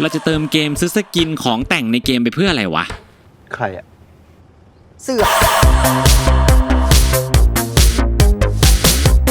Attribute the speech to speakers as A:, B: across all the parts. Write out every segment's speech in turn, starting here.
A: เราจะเติมเกมซื้อสกินของแต่งในเกมไปเพื่ออะไรวะ
B: ใครอะ เสือก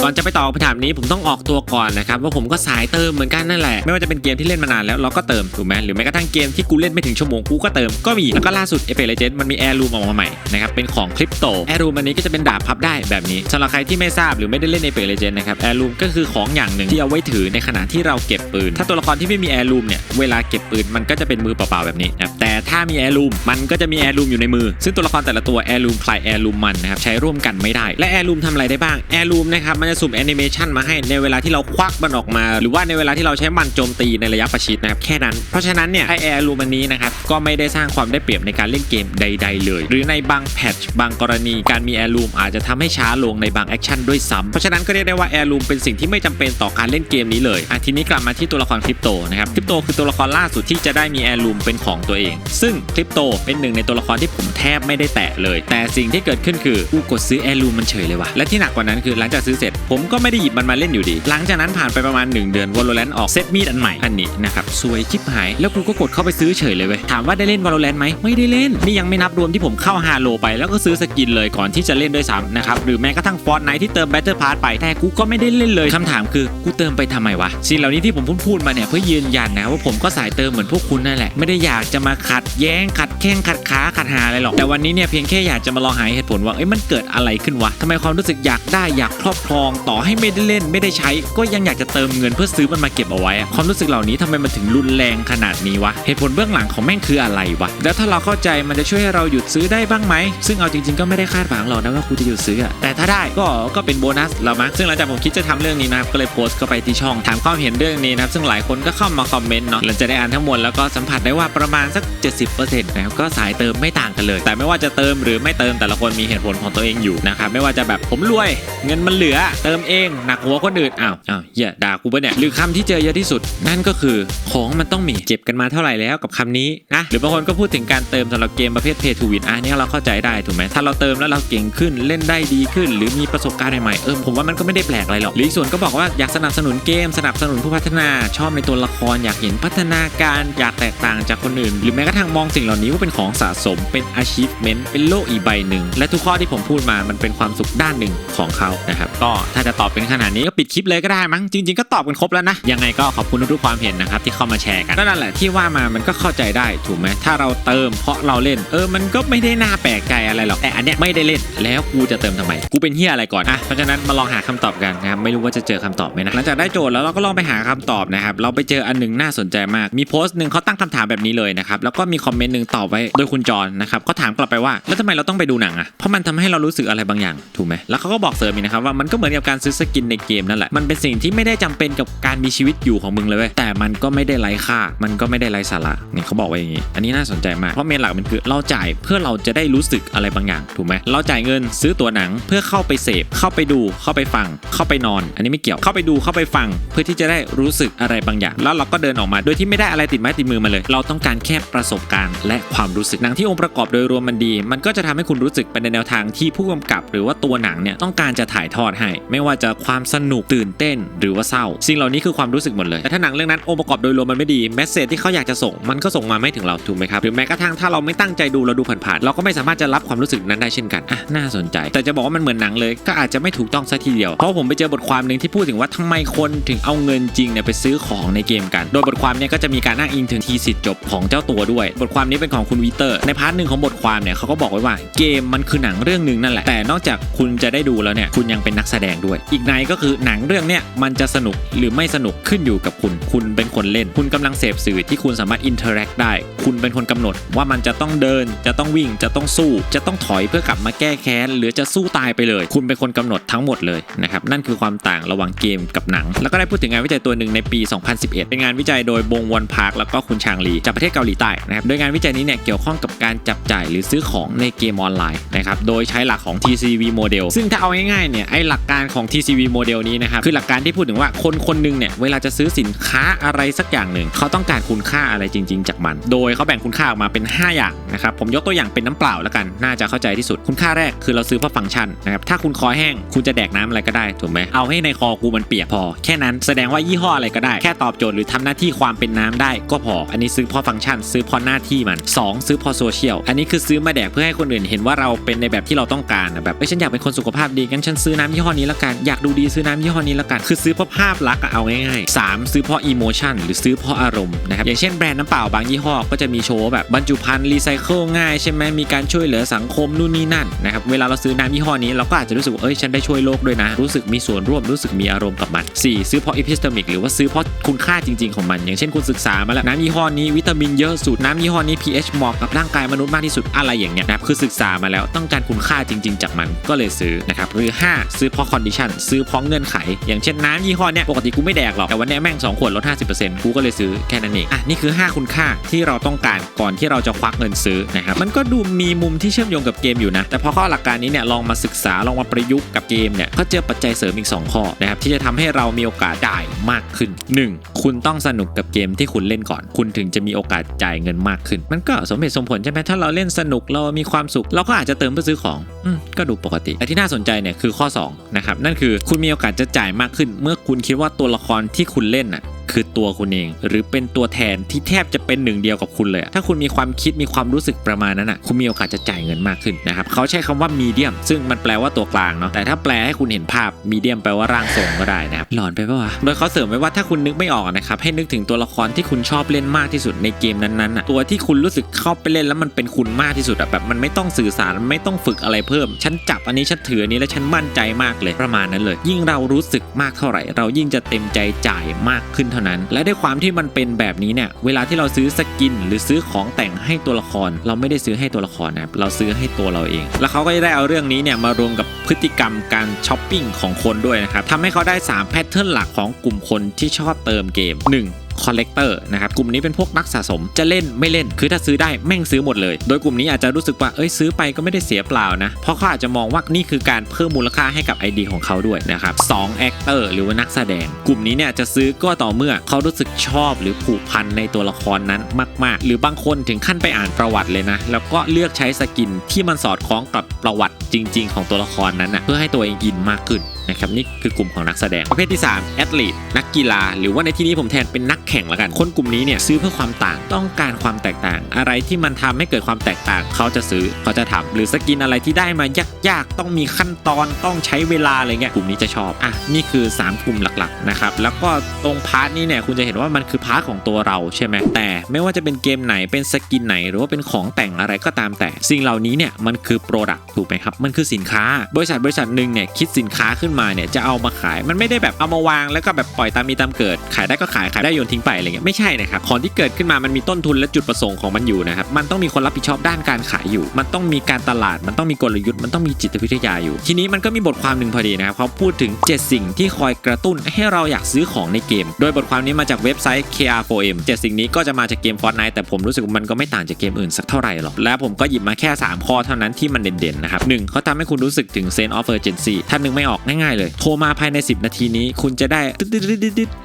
A: ก่อนจะไปตอบคำถามนี้ผมต้องออกตัวก่อนนะครับว่าผมก็สายเติมเหมือนกันนั่นแหละไม่ว่าจะเป็นเกมที่เล่นมานานแล้วเราก็เติมถูกไหมหรือแม้กระทั่งเกมที่กูเล่นไม่ถึงชั่วโมงกูก็เติมก็มีแล้วก็ล่าสุดเอเฟกต์เลเจนด์มันมีแอร์รูมออกมาใหม่นะครับเป็นของคริปโตแอร์รูมอันนี้ก็จะเป็นดาบพับได้แบบนี้สำหรับใครที่ไม่ทราบหรือไม่ได้เล่นเอเฟกต์เลเจนด์นะครับแอร์รูมก็คือของอย่างหนึ่งที่เอาไว้ถือในขณะที่เราเก็บปืน ถ้าตัวละครที่ไม่มีแอร์รูมเนี่ยเวลาเก็บปืนมันก็จะเป็นมือเปล่าๆแบบนี้นะครับแต่ถ้ามีแอร์รูมมันก็จะมีแอร์รูมอยู่ในมือ ซึ่งตัวละครแต่ละตัวแอร์รูมคลายแอร์รูมมันนะครับใช้ร่วมกันไม่ได้และแอร์รูมทำอะไรได้บ้างแอร์รูมนะครับมันจสุ่มแอนิเมชันมาให้ในเวลาที่เราควักมันออกมา หรือว่าในเวลาที่เราใช้มันโจมตีในระยะประชิดนะครับแค่นั้นเพราะฉะนั้นเนี่ยไอแอร์รูมันนี้นะครับก็ไม่ได้สร้างความได้เปรียบในการเล่นเกมใด ๆ เลย หรือในบางแพทช์บางกรณีการมีแอร์รูมอาจจะทำให้ช้าลงในบางแอคชั่นด้วยซ้ำเพราะฉะนั้นก็เรียกได้ว่าแอร์รูมเป็นสิ่งที่ไม่จำเป็นต่อการเล่นเกมนี้เลยอะทีนี้กลับมาที่ตัวละครคริปโตนะครับคริปโตคือตัวละครล่าสุดที่จะได้มีแอร์รูมเป็นของตัวเอง ซึ่งคริปโตเป็นหนึ่งในตัวละครที่ผมแทบไม่ได้แตะเลย แต่สิ่งที่เกิดขึ้นคือกูกดซื้อแอร์รูมมันเฉยเลยว่ะและที่หนักกว่านั้นคือหลังจากซื้อเสร็จผมก็ไม่ได้หยิบมันมาเล่นอยู่ดี หลังจากนั้นผ่านไปประมาณ 1 เดือน Valorant ออกเซตมีดอันใหม่อันนี้นะครับสวยชิบหาย แล้วกูก็กดเข้าไปซื้อเฉยเลยเว้ยถามว่าได้เล่น Valorant ไหมไม่ได้เล่นนี่ยังไม่นับรวมที่ผมเข้าฮาโลไปแล้วก็ซื้อสกินเลยก่อนที่จะเล่นด้วยซ้ำนะครับหรือแม้กระทั่งฟอร์ n ไนที่เติม Battle Pass ไปแต่กูก็ไม่ได้เล่นเลยคำถามคือกูเติมไปทำไมวะสิ่งเหล่านี้ที่ผมพูดพูดมาเนี่ยเพื่อยืนยันนะว่าผมก็สายเติมเหมือนพวกคุณนั่นแหละไม่ได้อยากจะมาขัดแย้งขัดแข้งขัดขาขัดหาอะไรหรอกแต่วันนี้เนี่ยเพียงแค่อยากจะมาลองหาเหตุผลว่าเอ้ยมันเกิดอะไรขึ้นวะทำไมความรู้สึกอยากได้อยากครอบครองต่อให้ไม่ได้เล่นไม่ได้ใช้ ก็ยังอยากจะเติมเงินเพื่อซื้อมันมาเก็บเอาไว้ ความรู้สึกเหล่านี้ทำไมมันถึงรุนแรงขนาดนี้วะ เหตุผลเบื้องหลังของแม่งคืออะไรวะ แล้วถ้าเราเข้าใจมันจะช่วยให้เราหยุดซื้อได้บ้างไหม ซึ่งเอาจริงๆก็ไม่ได้คาดหวังหรอกนะว่ากูจะหยุดซื้ออะแต่ถ้าได้ก็ก็เป็นโบนัสแล้วมั้งซึ่งหลังจากผมคิดจะทำเรื่องนี้นะครับก็เลยโพสต์เข้าไปที่ช่องถามความเห็นเรื่องนี้นะครับซึ่งหลายคนก็เข้ามาคอมเมนต์เนาะหลังจากได้อ่านทั้งหมดแล้วก็สัมผัสได้ว่าประมาณสัก 70%นะครับก็สายเติมไม่ต่างกันเลย แต่ไม่ว่าจะเติมหรือไม่เติมแต่ละคนมีเหตุผลของตัวเองอยู่นะครับไม่ว่าจะแบบผมรวยเงินมันเหลือเติมเองหนักหัวคนอื่นอ้าวอ้าวเหี้ยด่ากูปะเนี่ยหรือคำที่เจอเยอะที่สุด นั่นก็คือของมันต้องมีเจ็บกันมาเท่าไหร่แล้วกับคำนี้นะหรือบางคนก็พูดถึงการเติมสำหรับเกมประเภท Pay to Win อะนี่เราเข้าใจได้ถูกไหมถ้าเราเติมแล้วเราเก่งขึ้นเล่นได้ดีขึ้น หรือมีประสบการณ์ใหม่ๆเออผมว่ามันก็ไม่ได้แปลกอะไรหรอกหรือส่วนก็บอกว่าอยากสนับสนุนเกมสนับสนุนผู้พัฒนาชอบในตัวละครอยากเห็นพัฒนาการอยากแตกต่างจากคนอื่น หรือแม้กระทั่งมองสิ่งเหล่านี้ว่าเป็นของสะสมเป็น achievement เป็นโลกอีกใบหนึ่งและทุกข้อที่ผมพูดมามันเป็นความสุขด้านหนึ่งของเขานะครับก็ถ้าจะตอบเป็นขนาดนี้ก็ปิดคลิปเลยก็ได้มั้งจริง ๆก็ตอบกันครบแล้วนะยังไงก็ขอบคุณทุกความเห็นนะครับที่เข้ามาแชร์กันก็นั่นแหละที่ว่ามามันก็เข้าใจได้ถูกไหมถ้าเราเติมเพราะเราเล่น เออมันก็ไม่ได้น่าแปลกใจอะไรหรอกแต่อันเนี้ยไม่ได้เล่นแล้วกูจะเติมทำไมกูเป็นเฮียอะไรก่อนอะเพราะฉะนั้นมาลองหาคำตอบกันนะครับไม่รู้ว่าจะเจอคำตอบไหมนะหลังจากได้โจทย์แล้วเราก็ลองไปหาคำตอบนะครับเราไปเจออันหนึ่งน่าสนใจมากมีโพสต์หนึ่งเขาตั้งคำถามแบบนี้เลยนะครับแล้วก็มีคอมเมนต์หนึ่งตอบไว้โดยคุณจรนะครับเขาถามกลับไปว่าแล้วทำไมเราต้องไปดูหนังอะเพราะมันทำให้เรารู้สึกอะไรบางอย่างถูกไหมแล้วเขาก็บอกเสริมอีกนะครับว่ามันก็เหมือนกับการซื้อสกินในเกมนั่นแหละ มันเป็นสิ่งที่ไม่ได้จำเป็นกับการมีชีวิตอยู่ของมึงเลยเว้ยแต่มันก็ไม่ได้ไร้ค่า มันก็ไม่ได้ไร้สาระนี่เขาบอกไว้อย่างนี้ อันนี้น่าสนใจมาก เพราะเมนหลักมันคือเราจ่ายเพื่อเราจะได้รู้สึกอะไรบางอย่างถูกไหมเราจ่ายเงินซื้อตัวหนังเพื่อเข้าไปเสพ เข้าไปดู เข้าไปฟัง เข้าไปนอน อันนี้ไม่เกี่ยว เข้าไปดู เข้าไปฟัง เพื่อที่จะได้รู้สึกอะไรบางอย่าง แล้วเราก็เดินออกมา โดยที่ไม่ได้อะไรติดไม้ติดมือมาเลย เราต้องการแค่ประสบการณ์และความรู้สึก หนังที่องค์ประกอบโดยรวมมันดี มันก็จะทำให้คุณรู้สึกไปในแนวทางที่ผู้กำกับ หรือว่าตัวหนังเนี่ยต้องการจะถ่ายทอดให้ไม่ว่าจะความสนุกตื่นเต้น หรือว่าเศร้า สิ่งเหล่านี้คือความรู้สึกหมดเลยแต่ถ้าหนังเรื่องนั้นองค์ประกอบโดยรวมมันไม่ดีแมสเซจที่เขาอยากจะส่งมันก็ส่งมาไม่ถึงเราถูกไหมครับหรือแม้กระทั่งถ้าเราไม่ตั้งใจดูเราดูผ่านๆเราก็ไม่สามารถจะรับความรู้สึกนั้นได้เช่นกันอะน่าสนใจ แต่จะบอกว่ามันเหมือนหนังเลยก็อาจจะไม่ถูกต้องซะทีเดียวเพราะผมไปเจอบทความหนึ่งที่พูดถึงว่าทำไมคนถึงเอาเงินจริงเนี่ยไปซื้อของในเกมกัน โดยบทความเนี้ก็จะมีการอ้างอิงถึงทีสิทธิ์จบของเจ้าตัวด้วย บทความนี้เป็นของคุณวีเตอร์ในพาร์ทหนึ่งของบทความเนี่ยเขาก็บอกไว้ว่าเกมมันคือหนังเรื่องหนึ่งนั่นแหละแต่นอกจากคุณจะได้ดูแล้วเนี่ยคุณยังเป็นนักแสดงด้วย อีกในก็คือหนังเรื่องเนี้ยมันจะสนุกหรือไม่สนุกขึ้นอยู่กับคุณ คุณเป็นคนเล่น คุณกำลังเสพสื่อที่คุณสามารถอินเทอร์แอคได้ คุณเป็นคนกำหนดว่ามันจะต้องเดิน จะต้องวิ่ง จะต้องสู้ จะต้องถอยเพื่อกลับมาแก้แค้น หรือจะสู้ตายไปเลย คุณเป็นคนกำหนดทั้งหมดเลยนะครับ นั่นคือความต่างระหว่างเกมกับหนัง แล้วก็ได้พูดถึงงานวิจัยตัวหนึ่งในปี 2011 เป็นงานวิจัยโดยบงวอนพาร์คแล้วก็คุณชางลีจากประเทศเกาหลีใต้นะครับ โดยงานวิจัยนี้เนี่ยเกี่ยวข้องกับการจับจ่ายหรือซื้อของในเกมออนไลน์นะครับ โดยใช้หลักของ TCV model ซึ่งถ้าเอาง่ายๆเนี่ยไอหลักการการของ TCV โมเดลนี้นะครับคือหลักการที่พูดถึงว่าคนคนหนึงเนี่ยเวลาจะซื้อสินค้าอะไรสักอย่างหนึ่ง เขาต้องการคุณค่าอะไรจริง ๆ จากมัน โดยเขาแบ่งคุณค่าออกมาเป็น 5 อย่างนะครับผมยกตัวอย่างเป็นน้ำเปล่าแล้วกันน่าจะเข้าใจที่สุดคุณค่าแรกคือเราซื้อเพราะฟังก์ชันนะครับถ้าคุณคอแห้งคุณจะแดกน้ำอะไรก็ได้ถูกไหมเอาให้ในคอกูมันเปียกพอ แค่นั้นแสดงว่ายี่ห้ออะไรก็ได้แค่ตอบโจทย์หรือทำหน้าที่ความเป็นน้ำได้ก็พอ อันนี้ซื้อเพราะฟังก์ชัน ซื้อเพราะหน้าที่มัน 2 ซื้อเพราะโซเชียลอันนี้คือซื้อมาแดกเพื่อให้คนอื่นเห็นว่าเราเป็นในแบบที่เราต้องการแบบเอ้ยฉันอยากเป็นคนสุขภาพดีงั้นฉันซื้อน้ำยี่ห้อนี้ละกัน อยากดูดีซื้อน้ำยี่ห้อนี้ละกัน คือซื้อเพราะภาพลักษณ์เอาง่ายๆ 3 ซื้อเพราะอีโมชันหรือซื้อเพราะอารมณ์นะครับ อย่างเช่นแบรนด์น้ำเปล่าบางยี่ห้อก็จะมีโชว์แบบบรรจุภัณฑ์รีไซเคิลง่ายใช่ไหมมีการช่วยเหลือสังคมนู่นนี่นั่นนะครับเวลาเราซื้อน้ำยี่ห้อนี้เราก็อาจจะรู้สึกว่าเอ้ยฉันได้ช่วยโลกด้วยนะ รู้สึกมีส่วนร่วมรู้สึกมีอารมณ์กับมัน 4 ซื้อเพราะ epistemic หรือว่าซื้อเพราะคุณค่าจริง ๆของมัน อย่างเช่นคุณศึกษามาแล้วน้ำยี่ห้อนี้วิตามินเยอะสุดน้ำยี่ห้อนี้ pH เหมาะกับร่างกายมนุษย์มากที่สุดอะไรอย่างเงี้ยนะคือศึกษามาแล้วต้องการคุณค่าจริง ๆ จากมันก็เลยซื้อนะครับหรือ 5 ซื้อเพราะ condition ซื้อเพราะเงื่อนไข อย่างเช่นน้ำยี่ห้อเนี้ยปกติกูไม่แดกหรอกแต่วันเนี้ยแม่งสองขวดลด 50%กูก็เลยซื้อแค่นั้นเองอะนี่คือ 5 คุณค่าที่เราต้องการก่อนที่เราจะควักเงินซื้อนะครับมันก็ดูมีมุมที่เชื่อมโยงกับเกมอยู่นะ แต่พอข้อหลักการนี้เนี่ยลองมาศึกษาลองมาประยุกต์กับเกมเนี่ยก็เจอปัจจัยเสริมอีก 2 ข้อนะครับที่จะทำให้เรามีโอกาสจ่ายมากขึ้น 1. คุณต้องสนุกกับเกมที่คุณเล่นก่อน คุณถึงจะมีโอกาสจ่ายเงินมากขึ้น มันก็สมเหตุสมผลใช่ไหมถ้าเราเล่นสนุกเรามีความสุข เราก็อาจจะเติมเพื่อซื้อของอืม ก็ดูปกติแต่ที่น่าสนใจเนี่ยคือข้อ2นะครับนั่นคือคุณมีโอกาสจะจ่ายมากขึ้น เมื่อคุณคิดว่าตัวละครที่คุณเล่นน่ะ คือตัวคุณเอง หรือเป็นตัวแทนที่แทบจะเป็นหนึ่งเดียวกับคุณเลย ถ้าคุณมีความคิดมีความรู้สึกประมาณนั้นอะคุณมีโอกาสจะจ่ายเงินมากขึ้นนะครับเขาใช้คำว่ามีเดียมซึ่งมันแปลว่าตัวกลางเนาะแต่ถ้าแปลให้คุณเห็นภาพมีเดียมแปลว่าร่างทรงก็ได้นะครับหลอนไปปะวะโดยเขาเสริมไว้ว่าถ้าคุณนึกไม่ออกนะครับให้นึกถึงตัวละครที่คุณชอบเล่นมากที่สุดในเกมนั้นๆอะตัวที่คุณรู้สึกเข้าไปเล่นแล้วมันเป็นคุณมากที่สุดอะแบบมันไม่ต้องสื่อสารไม่ต้องฝึกอะไรเพิ่ม ฉันจับอันนี้ฉันถืออันนี้แล้วฉันมั่นใจมากเลยประมาณนั้นเลย ยิ่งเรารู้สึกมากเท่าไหร่ เรายิ่งจะเต็มใจจ่ายมากขึ้นเท่านั้น และด้วยความที่มันเป็นแบบนี้เนี่ยเวลาที่เราซื้อสกิน หรือซื้อของแต่งให้ตัวละคร เราไม่ได้ซื้อให้ตัวละครนะครับเราซื้อให้ตัวเราเอง แล้วเขาก็จะได้เอาเรื่องนี้เนี่ยมารวมกับพฤติกรรมการช้อปปิ้งของคนด้วยนะครับทำให้เขาได้3แพทเทิร์นหลักของกลุ่มคนที่ชอบเติมเกม 1 คอลเลกเตอร์นะครับกลุ่มนี้เป็นพวกนักสะสมจะเล่นไม่เล่น คือถ้าซื้อได้แม่งซื้อหมดเลย โดยกลุ่มนี้อาจจะรู้สึกว่าเอ้ยซื้อไปก็ไม่ได้เสียเปล่านะ เพราะเขาอาจจะมองว่านี่คือการเพิ่มมูลค่าให้กับ ID ของเขาด้วยนะครับสองแอคเตอร์หรือว่านักแสดง กลุ่มนี้เนี่ยจะซื้อก็ต่อเมื่อเขารู้สึกชอบหรือผูกพันในตัวละครนั้นมาก ๆ หรือบางคนถึงขั้นไปอ่านประวัติเลยนะ แล้วก็เลือกใช้สกินที่มันสอดคล้องกับประวัติจริง ๆ ของตัวละครนั้นนะเพื่อให้ตัวเองอินมากขึ้นนะครับนี่คือกลุ่มของนักแสดงประเภทที่3แอดลีดนักกีฬา หรือว่าในที่นี้ผมแทนเป็นนักแข่งละกัน คนกลุ่มนี้เนี่ยซื้อเพื่อความต่างต้องการความแตกต่าง อะไรที่มันทำให้เกิดความแตกต่าง เขาจะซื้อเขาจะทำหรือสกินอะไรที่ได้มายากๆ ต้องมีขั้นตอนต้องใช้เวลาอะไรเงี้ยกลุ่มนี้จะชอบอะนี่คือ 3 กลุ่มหลักๆนะครับแล้วก็ตรงพาร์ทนี้เนี่ยคุณจะเห็นว่ามันคือพาร์ทของตัวเราใช่ไหมแต่ ไม่ว่าจะเป็นเกมไหนเป็นสกินไหน หรือว่าเป็นของแต่งอะไรก็ตามแต่ สิ่งเหล่านี้เนี่ยมันคือโปรดักต์ถูกไหมครับมันคือสินค้า บริษัทบริษัทหนึ่งเนี่ยคิดสินค้าขึ้นมาเนี่ยจะเอามาขายมันไม่ได้แบบเอามาวางแล้วก็แบบปล่อยตามมีตามเกิด ขายได้ก็ขายขายได้โยนทิ้งไปอะไรเงี้ยไม่ใช่นะครับของที่เกิดขึ้นมามันมีต้นทุนและจุดประสงค์ของมันอยู่นะครับมันต้องมีคนรับผิดชอบด้านการขายอยู่ มันต้องมีการตลาดมันต้องมีกลยุทธ์มันต้องมีจิตวิทยาอยู่ ทีนี้มันก็มีบทความหนึ่งพอดีนะครับเขาพูดถึง 7 สิ่งที่คอยกระตุ้นให้เราอยากซื้อของในเกม โดยบทความนี้มาจากเว็บไซต์ KR4M 7สิ่งนี้ก็จะมาจากเกม Fortnite แต่ผมรู้สึกมันก็ไม่ต่างจากเกมอื่นสักเท่าไหร่หรอกและผมก็หยิบมาแค่ 3 ข้อเท่านั้นที่มันเด่นๆนะครับหนึ่งเขาทำให้คุณรู้สึกถึง sense of urgency ถ้านึกไม่ออกง่ายๆเลย โทรมาภายใน 10 นาทีนี้ คุณจะได้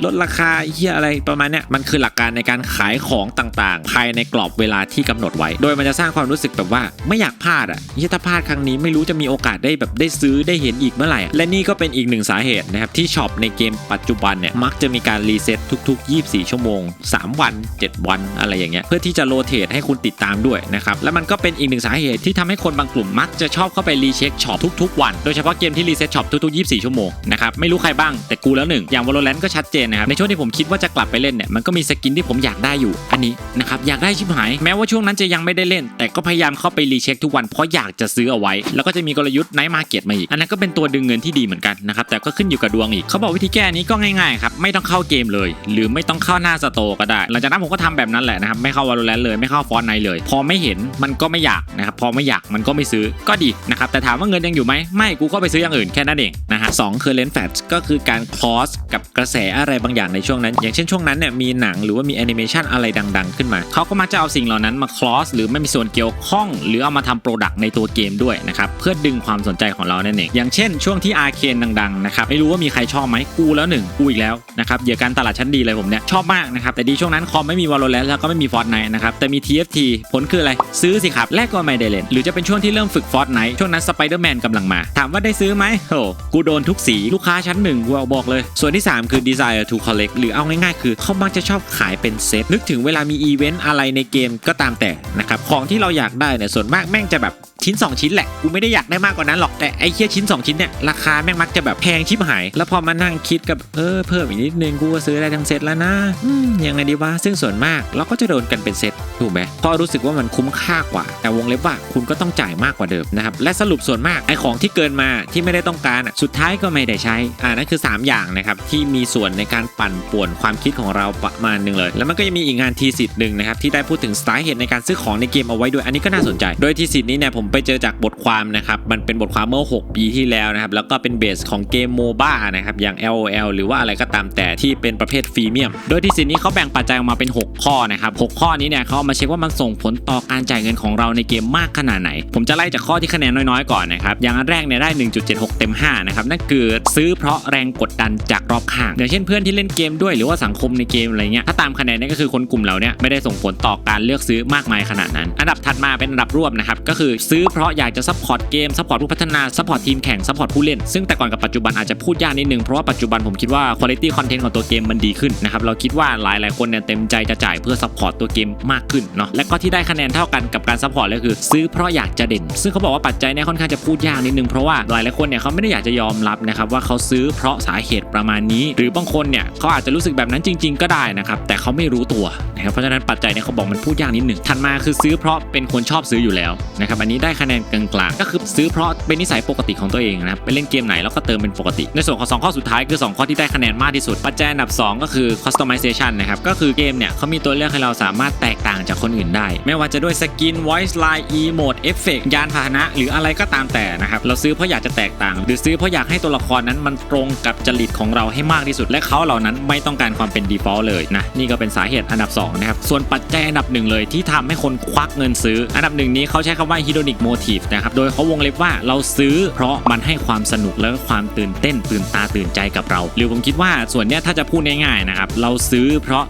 A: ลดราคาเฮียอะไรประมาณเนี้ยมันคือหลักการในการขายของต่างๆ ภายในกรอบเวลาที่กำหนดไว้ โดยมันจะสร้างความรู้สึกแบบว่าไม่อยากพลาดอะเฮียถ้าพลาดครั้งนี้ไม่รู้จะมีโอกาสได้แบบได้ซื้อได้เห็นอีกเมื่อไหร่อะและนี่ก็เป็นอีกหนึ่งสาเหตุนะครับที่ช็อปในเกมปัจจุบันเนี่ยมักจะมีการรีเซ็ตทุก ๆ 24 ชั่วโมง 3 วัน 7 วันอะไรอย่างเงี้ยเพื่อที่จะโรเตทให้คุณติดตามด้วยนะครับและมันก็เป็นอีกหนึ่งสาเหตุที่ทำให้คนบางกลุ่มมักจะชอบเข้าไปรีเช็คช็อปทุกๆวัน โดยเฉพาะเกมที่รีเซ็ตช็อปทุกๆ24 ชั่วโมงนะครับไม่รู้ใครบ้างแต่กูแล้วหนึ่งอย่าง Valorant ก็ชัดเจนนะครับในช่วงที่ผมคิดว่าจะกลับไปเล่นเนี่ยมันก็มีสกินที่ผมอยากได้อยู่อันนี้นะครับอยากได้ชิบหายแม้ว่าช่วงนั้นจะยังไม่ได้เล่น แต่ก็พยายามเข้าไปรีเช็คทุกวันเพราะอยากจะซื้อเอาไว้ แล้วก็จะมีกลยุทธ์ไนท์มาเก็ตมาอีกอันนั้นก็เป็นตัวดึงเงินที่ดีเหมือนกันนะครับแต่ก็ขึ้นอยู่กับดวงอีกเขาบอกวิธีแก้นี้ก็ง่ายๆครับไม่ต้องเข้าเกมเลย หรือไม่ต้องเข้าหน้าสโตร์ก็ได้ หลังจากนั้นผมก็ทำแบบนั้นแหละนะครับไม่เข้า Valorant เลยไม่เข้า Fortnite เลย พอไม่เห็นมันก็ไม่อยากนะครับพอไม่อยากมันก็ไม่ซื้อก็ดีนะครับแต่ถามว่าเงินยังอยู่ไหมไม่กูก็ไปซื้ออย่างอื่นแค่นั้นเองนะนะฮะสอง current facts ก็คือการ cross กับกระแสอะไรบางอย่างในช่วงนั้น อย่างเช่นช่วงนั้นเนี่ยมีหนังหรือว่ามีแอนิเมชันอะไรดัง ๆ ขึ้นมา เขาก็มักจะเอาสิ่งเหล่านั้นมา cross หรือไม่มีส่วนเกี่ยวข้อง หรือเอามาทำโปรดักต์ในตัวเกมด้วยนะครับเพื่อดึงความสนใจของเรานั่นเองอย่างเช่น ช่วงที่อาร์เคนดังๆนะครับไม่รู้ว่ามีใครชอบไหมกูแล้วหนึ่งกูอีกแล้วนะครับเหยื่อการตลาดชั้นดีเลยผมเนี่ยชอบมากนะครับแต่ดีช่วงนั้นคอมไม่มี Valorant แล้วก็ไม่มี Fortnite นะครับแต่มี TFT ผลคืออะไรซื้อสิครับแรกก็ไม่ได้เล่นหรือจะเป็นช่วงที่เริ่มฝึก Fortnite ช่วงนั้น Spider-Man กำลังมาถามว่าได้ซื้อไหมโหกูโดนทุกสีลูกค้าชั้นหนึ่งกูเอาบอกเลย ส่วนที่ 3 คือ Desire to Collect หรือเอาง่ายๆ คือเขามักจะชอบขายเป็นเซตนึกถึงเวลามีอีเวนต์อะไรในเกมก็ตามแต่นะครับของที่เราอยากได้เนี่ยส่วนมากแม่งจะแบบ ชิ้น 2 ชิ้นแหละ กูไม่ได้อยากได้มากกว่านั้นหรอก แต่ไอ้เคียชิ้น 2 ชิ้นเนี่ย ราคาแม่งมักจะแบบแพงชิบหาย แล้วพอมานั่งคิดกับเออเพิ่มอีกนิดนึงกูก็ซื้อได้ทั้งเซตแล้วนะอืมยังไงดีวะซึ่งส่วนมากเราก็จะโดนกันเป็นเซตถูกไหมพราะรู้สึกว่ามันคุ้มค่ากว่า แต่วงเล็บว่าคุณก็ต้องจ่ายมากกว่าเดิมนะครับและสรุปส่วนมากไอ้ของที่เกินมาที่ไม่ได้ต้องการสุดท้ายก็ไม่ได้ใช้อ่านั่นคือ 3 อย่างนะครับที่มีส่วนในการปั่นป่วนความคิดของเราประมาณหนึงเลย แล้วมันก็ยังมีอีกงานทีสิทธิ์หนึ่งนะครับที่ได้พูดถึงสาเหตุในการซื้อของในเกมเอาไว้ด้วยอันนี้ก็น่าสนใจ โดยทีสิทธิ์นี้เนี่ยผมไปเจอจากบทความนะครับ มันเป็นบทความเมื่อ 6 ปีที่แล้วนะครับ แล้วก็เป็นเบสของเกมโมบ้านะครับ อย่าง LOL หรือว่าอะไรก็ตามแต่ที่เป็นประเภทฟรีเมียม โดยที่สินี้เขาแบ่งปัจจัยออกมาเป็น 6 ข้อนะครับ 6 ข้อนี้เนี่ยเขาเอามาเช็คว่ามันส่งผลต่อการจ่ายเงินของเราในเกมมากขนาดไหน ผมจะไล่จากข้อที่คะแนนน้อยๆก่อนนะครับ อย่างอันแรกเนี่ยได้ 1.76 เต็ม 5 นะครับ นั่นคือซื้อเพราะแรงกดดันจากรอบข้าง อย่างเช่นเพื่อนที่เล่นเกมด้วยหรือว่าสังคมในเกมอะไรเงี้ย ถ้าตามคะแนนนี่ก็คือคนกลุ่มเราเนี่ยไม่ได้ส่งผลต่อการเลือกซื้อมากมายขนาดนั้น อันดับถัดมาเป็นอันดับรวบนะครับก็คือซื้อื้อเพราะอยากจะซัพพอร์ตเกมซัพพอร์ตผู้พัฒนาซัพพอร์ตทีมแข่งซัพพอร์ตผู้เล่น ซึ่งแต่ก่อนกับปัจจุบันอาจจะพูดยากนิดนึง เพราะว่าปัจจุบันผมคิดว่าคุณภาพคอนเทนต์ของตัวเกมมันดีขึ้นนะครับเราคิดว่าหลายๆคนเนี่ยเต็มใจจะจ่ายเพื่อซัพพอร์ตตัวเกมมากขึ้นเนาะและก็ที่ได้คะแนนเท่ากันกับการซัพพอร์ตเลยคือ ซื้อเพราะอยากจะเด่น ซึ่งเขาบอกว่าปัจจัยเนี่ยค่อนข้างจะพูดยากนิดนึงเพราะว่าหลายๆคนเนี่ยเขาไม่ได้อยากจะยอมรับนะครับว่าเขาซื้อเพราะสาเหตุประมาณนี้ หรือบางคนเนี่ยเขาอาจจะรู้สึกแบบนั้นจริง ๆ ก็ได้นะครับแต่เขาไม่รู้ตัวนะครับเพราะฉะนั้นปัจจัยเนี่ยเขาบอกมันพูดยากนิดหนึ่งถัดมาคือซื้อเพราะเป็นคนชอบซื้ออยู่แล้วนะครับอันนี้ไได้คะแนนกลางๆก็คือซื้อเพราะเป็นนิสัยปกติของตัวเองนะครับไปเล่นเกมไหนแล้วก็เติมเป็นปกติ ในส่วนของสองข้อสุดท้ายคือสองข้อที่ได้คะแนนมากที่สุดปัจจัยอันดับสองก็คือ customization นะครับก็คือเกมเนี่ยเขามีตัวเลือกให้เราสามารถแตกต่างจากคนอื่นได้ ไม่ว่าจะด้วยสกิน voice line emote effect ยานพาหนะ หรืออะไรก็ตามแต่นะครับเราซื้อเพราะอยากจะแตกต่าง หรือซื้อเพราะอยากให้ตัวละครนั้นมันตรงกับจริตของเราให้มากที่สุด และเขาเหล่านั้นไม่ต้องการความเป็น default เลยนะนี่ก็เป็นสาเหตุอันดับสองนะครับส่วนปัจจัยอันดับหนึ่งเลยที่ทำให้คนควักเงินซื้อ อันดับหนึ่งนี้เขาใช้คำว่า hedonic motive นะครับโดยเขาวงเล็บว่าเราซื้อเพราะมันให้ความสนุกและความตื่นเต้นตื่นตาตื่นใจกับเรา หรือผมคิดว่าส่วนเนี้ยถ้าจะพูดง่ายๆนะครับเราซื้อเพราะ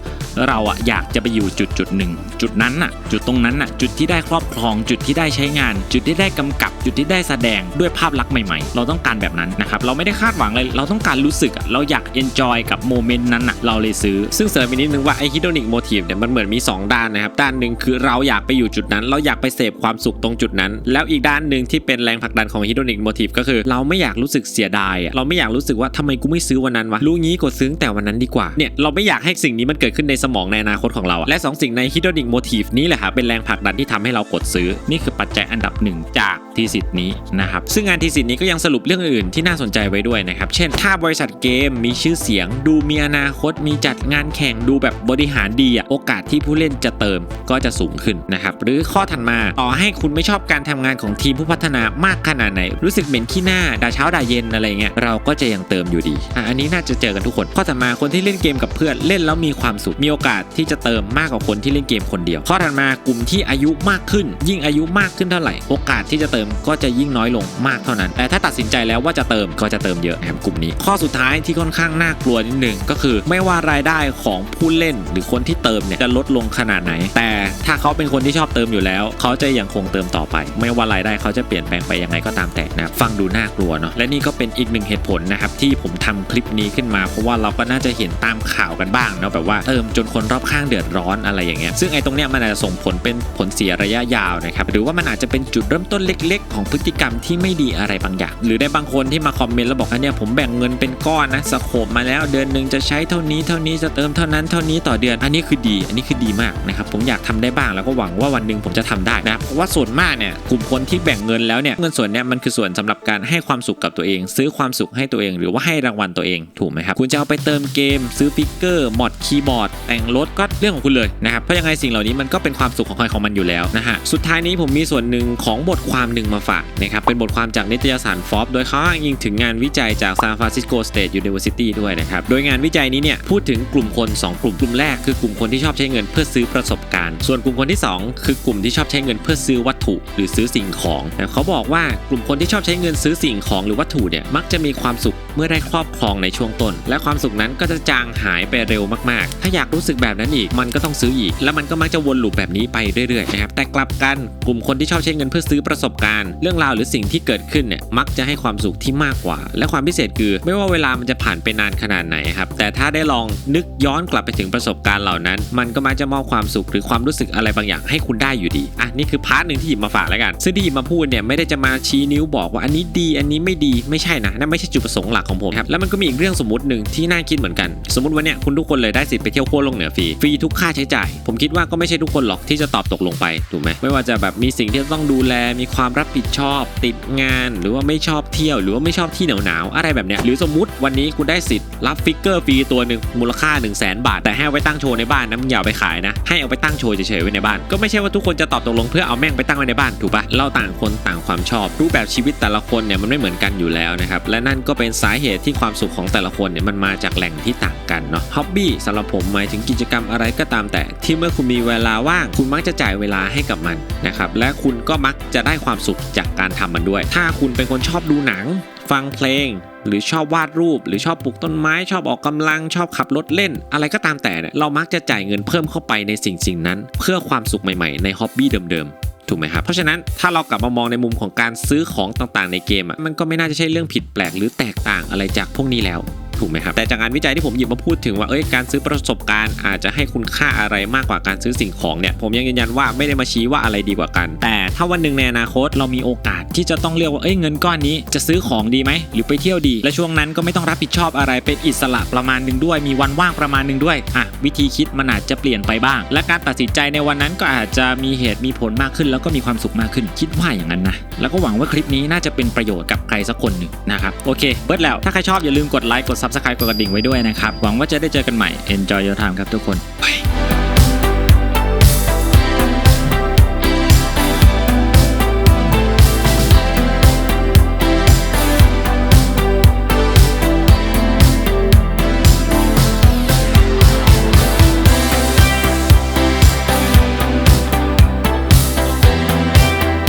A: เราอะอยากจะไปอยู่จุดจุดหนึ่งจุดนั้นอะจุดตรงนั้นอะจุดที่ได้ครอบครองจุดที่ได้ใช้งาน จุดที่ได้กำกับ จุดที่ได้แสดงด้วยภาพลักษณ์ใหม่ๆ เราต้องการแบบนั้นนะครับเราไม่ได้คาดหวังเลยเราต้องการรู้สึกเราอยากเอนจอยกับโมเมนต์นั้นอะเราเลยซื้อ ซึ่งเสริมอีกนิดนึงว่าไอ้ hedonic motive เนี่ยมันเหมือนมี 2 ด้านนะครับด้านหนึ่งคือเราอยากไปอยู่จุดนั้น เราอยากไปเสพความสุขตรงจุดนั้นแล้วอีกด้านหนึ่งที่เป็นแรงผลักดันของฮิดโรนิกโมเทฟก็คือ เราไม่อยากรู้สึกเสียดายเราไม่อยากรู้สึกว่าทำไมกูไม่ซื้อวันนั้นวะรู้งี้กดซื้อแต่วันนั้นดีกว่าเนี่ยเราไม่อยากให้สิ่งนี้มันเกิดขึ้นในสมองในอนาคตของเรา และสองสิ่งในฮิดโรนิกโมเทฟนี้แหละครับเป็นแรงผลักดันที่ทำให้เรากดซื้อนี่คือปัจจัยอันดับหนึ่งจาก ทีสิทธิ์นี้นะครับซึ่งงานทีสิทธิ์นี้ก็ยังสรุปเรื่องอื่นที่น่าสนใจไว้ด้วยนะครับเช่น ถ้าบริษัทเกมมีชื่อเสียง ดูมีอนาคตมีจัดงานแข่งดูแบบบริหารดีอะโอกาสที่ผู้เล่นจะเติมก็จะสูงขึ้นนะครับหรือข้อถัดมาต่อให้คุณไม่ชอบการทำงานของทีมผู้พัฒนามากขนาดไหน รู้สึกเหม็นขี้หน้าด่าเช้าด่าเย็นอะไรเงี้ยเราก็จะยังเติมอยู่ดีอะอันนี้น่าจะเจอกันทุกคน ข้อถัดมาคนที่เล่นเกมกับเพื่อนเล่นแล้วมีความสุขมีโอกาสที่จะเติมมากกว่าคนที่เล่นเกมคนเดียว ข้อถัดมากลุ่มที่อายุมากขึ้น ยิ่งอายุมากขึ้นเท่าไหร่โอกาสที่จะเติมก็จะยิ่งน้อยลงมากเท่านั้น แต่ถ้าตัดสินใจแล้วว่าจะเติมก็จะเติมเยอะนะครับกลุ่มนี้ ข้อสุดท้ายที่ค่อนข้างน่ากลัวนิดหนึ่งก็คือ ไม่ว่ารายได้ของผู้เล่นหรือคนที่เติมเนี่ยจะลดลงขนาดไหน แต่ถ้าเขาเป็นคนที่ชอบเติมอยู่แล้ว เขาจะยังคงเติมต่อไป ไม่ว่ารายได้เขาจะเปลี่ยนแปลงไปยังไงก็ตามแต่นะฟังดูน่ากลัวเนาะและนี่ก็เป็นอีกหนึ่งเหตุผลนะครับที่ผมทำคลิปนี้ขึ้นมา เพราะว่าเราก็น่าจะเห็นตามข่าวกันบ้างเนาะแบบว่าเติมจนคนรอบข้างเดือดร้อนอะไรอย่างเงี้ยซึ่งไอ้ตรงเนี้ยมันอาจจะส่งผลเป็นผลเสียระยะยาวนะครับหรือว่ามันอาจจะเป็นจุดเริ่มต้นเล็กๆ ของพฤติกรรมที่ไม่ดีอะไรบางอย่าง หรือได้บางคนที่มาคอมเมนต์แล้วบอกว่าเนี่ยผมแบ่งเงินเป็นก้อนนะสโคปมาแล้วเดือนหนึ่งจะใช้เท่านี้เท่านี้จะเติมเท่านั้นเท่านี้ต่อเดือน อันนี้คือดี อันนี้คือดีมากนะครับผมอยากทำได้บ้างแล้วก็หวังว่าวันหนึ่งผมจะทำได้นะครับเพราะว่าส่วนมากเนี่ยกลุ่มคนที่แบ่งเงินแล้วเนี่ยเงินส่วนเนี้ยมันคือส่วนสำหรับการให้ความสุขกับตัวเอง ซื้อความสุขให้ตัวเอง หรือว่าให้รางวัลตัวเองถูกไหมครับคุณจะเอาไปเติมเกม ซื้อฟิกเกอร์มอดคีย์บอร์ดแต่งรถก็เรื่องของคุณเลยนะครับเพราะยังไงสิ่งเหล่านี้มันก็เป็นความสุขของใครของมันอยู่แล้วนะฮะสุดท้ายนี้ผมมีส่วนหนึ่งของบทความนึ่งมาฝากนะครับเป็นบทความจากนิตยสารฟอบโดยเขาอ้างอิงถึงงานวิจัยจากซานฟรานซิสโกสเตทยูนิเวอร์ซิตี้ด้วยนะครับโดยงานวิจัยนี้เนี่ยพูดถึงกลุ่มคน 2 กลุ่มกลุ่มแรกคือกลุ่มคนที่ชอบใช้เงินเพื่อซื้อประสบการณ์ ส่วนกลุ่มคนที่ 2 คือกลุ่มที่ชอบใช้เงินเพื่อซื้อวัตถุหรือซื้อสิ่งของแต่เขาบอกว่ากลุ่มคนที่ชอบใช้เงินซื้อสิ่งของหรือวัตถุเนี่ยมักจะมีความสุข มื่อได้ครอบครองในช่วงต้น และความสุขนั้นก็จะจางหายไปเร็วมากๆ ถ้าอยากรู้สึกแบบนั้นอีกมันก็ต้องซื้ออีก แล้วมันก็มักจะวนลูปแบบนี้ไปเรื่อยๆนะครับแต่กลับกันกลุ่มคนที่ชอบใช้เงินเพื่อซื้อประสบการณ์ เรื่องราวหรือสิ่งที่เกิดขึ้นเนี่ยมักจะให้ความสุขที่มากกว่า และความพิเศษคือ ไม่ว่าเวลามันจะผ่านไปนานขนาดไหนครับแต่ถ้าได้ลองนึกย้อนกลับไปถึงประสบการณ์เหล่านั้น มันก็มักจะมอบความสุขหรือความรู้สึกอะไรบางอย่างให้คุณได้อยู่ดีอะนี่คือพาร์ทหนึ่งที่หยิบมาฝากแล้วกันซึ่งที่หยิบมาพูดเนี่ยไม่ได้จะมาชี้นิ้วบอกว่าอันนี้ดีอันนี้ไม่ดีไม่ใช่นะนั่นไม่ใช่จุดประสงค์หลักของผมครับแล้วมันก็มีอีกเรื่องสมมติหนึ่งที่น่าคิดเหมือนกัน สมมติว่าเนี่ยคุณทุกคนเลยได้สิทธิ์ไปเที่ยวขั้วโลกเหนือฟรีฟรีทุกค่าใช้จ่าย ผมคิดว่าก็ไม่ใช่ทุกคนหรอกที่จะตอบตกลงไปถูกไหมไม่ว่าจะแบบมีสิ่งที่ต้องดูแลมีความรับผิดชอบ ติดงาน หรือว่าไม่ชอบเที่ยวหรือว่าไม่ชอบที่หนาวๆอะไรแบบเนี้ยหรือสมมติวันนี้คุณได้สิทธิ์รับฟิกเกอร์ฟรีตัวหนึ่งมูลค่า 1 0 0 0 0แบาท แต่ให้เอาไปตั้งโชว์ในบ้านนะมึงอย่าเอาไปขายนะให้เอาไปตั้งโชว์เฉยๆไว้ในบ้านก็ไม่ใช่ว่าทุกคนจะตอบตกลงเพื่อเอาแม่งไปตั้งไว้ในบ้านถูกปะเราต่างคนต่างความชอบ รูปแบบชีวิตแต่ละคนเนี่ยมันไม่เหมือนกันอยู่แล้วนะครับและนั่นก็เป็นสาาเหตุที่ความสุขของแต่ละคนเนี่ยมันมาจากแหล่งที่ต่างกันเนาะฮ็อบบี้สำหรับผมหมายถึงกิจกรรมอะไรก็ตามแต่ ที่เมื่อคุณมีเวลาว่าง คุณมักจะจ่ายเวลาให้กับมันนะครับและคุณก็มักจะได้ความสุขจากการทำมันด้วย ถ้าคุณเป็นคนชอบดูหนัง ฟังเพลงหรือชอบวาดรูป หรือชอบปลูกต้นไม้ ชอบออกกำลังชอบขับรถเล่น อะไรก็ตามแต่เนี่ยเรามักจะจ่ายเงินเพิ่มเข้าไปในสิ่งสิ่งนั้น เพื่อความสุขใหม่ๆ ในฮ็อบบี้เดิมๆ ถูกไหมครับ เพราะฉะนั้นถ้าเรากลับมามองในมุมของการซื้อของต่างๆ ในเกมอะมันก็ไม่น่าจะใช่เรื่องผิดแปลกหรือแตกต่างอะไรจากพวกนี้แล้ว ถูกไหมครับแต่จากงานวิจัยที่ผมหยิบมาพูดถึงว่าเอ้ยการซื้อประสบการณ์อาจจะให้คุณค่าอะไรมากกว่าการซื้อสิ่งของเนี่ยผมยังยืนยันว่าไม่ได้มาชี้ว่าอะไรดีกว่ากัน แต่ถ้าวันหนึ่งในอนาคตเรามีโอกาสที่จะต้องเลือกว่าเอ้ยเงินก้อนนี้จะซื้อของดีไหมหรือไปเที่ยวดี และช่วงนั้นก็ไม่ต้องรับผิดชอบอะไรเป็นอิสระประมาณหนึ่งด้วย มีวันว่างประมาณหนึ่งด้วยอะวิธีคิดมันอาจจะเปลี่ยนไปบ้าง และการตัดสินใจในวันนั้นก็อาจจะมีเหตุมีผลมากขึ้น แล้วก็มีความสุขมากขึ้นคิดว่าอย่างนั้นนะแล้วก็หวังว่าคลิปนี้น่าจะเป็นประโยชน์กับใครสักคนหนึ่งนะครับโอเคเบิร์ดแล้วถ้าใครชอบอย่าลืมกดไลค์กด subscribe กดกระดิ่งไว้ด้วยนะครับ หวังว่าจะได้เจอกันใหม่ enjoy your time ครับทุกคน Bye